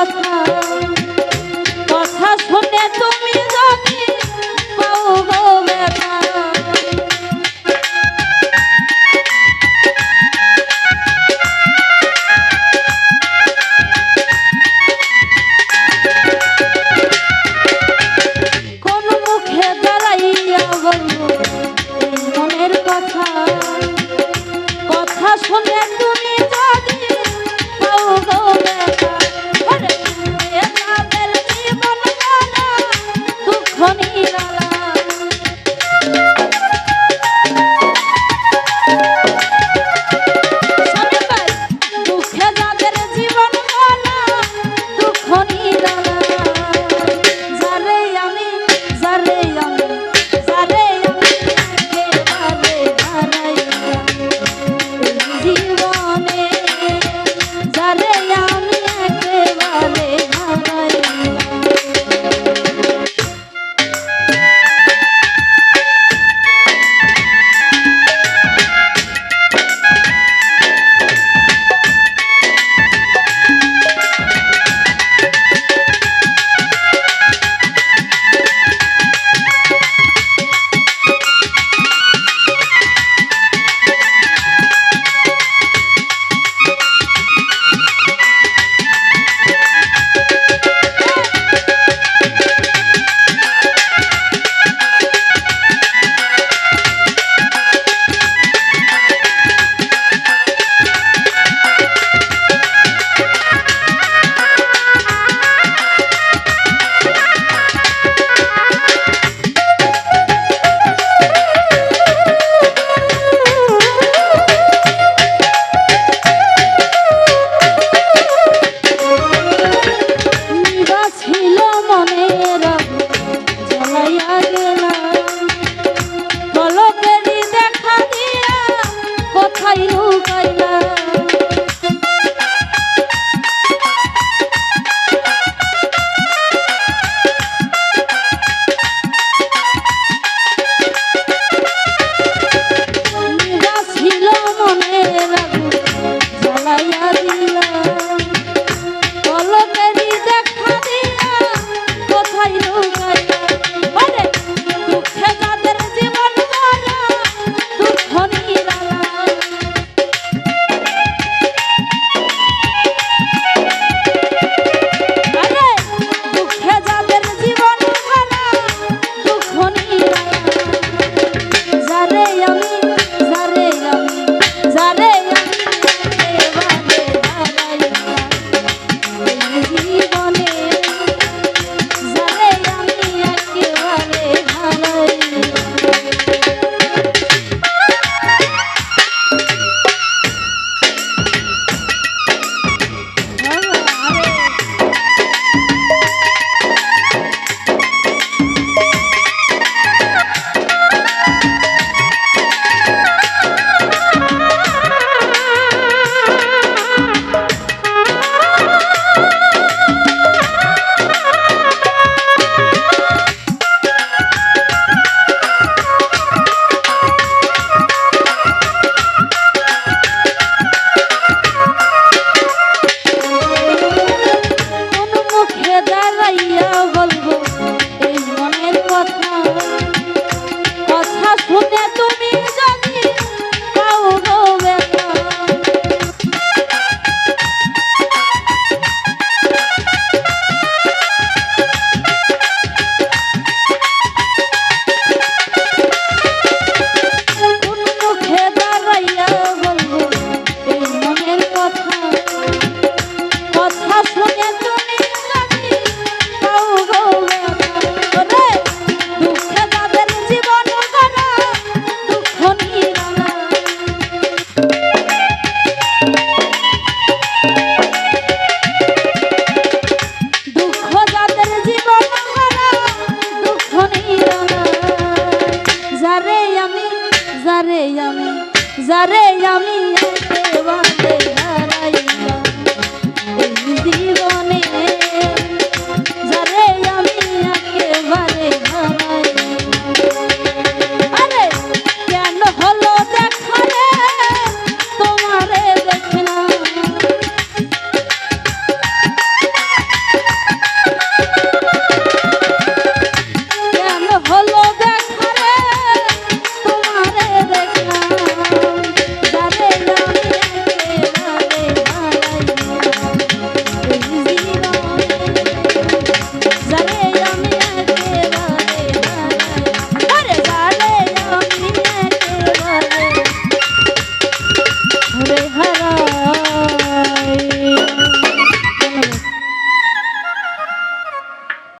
কথা। কথা শুনে তুমি যদি পাও গো ব্যথা। কোন মুখে দাঁড়াইয়া বলব মনের যারে আমি যারে আমি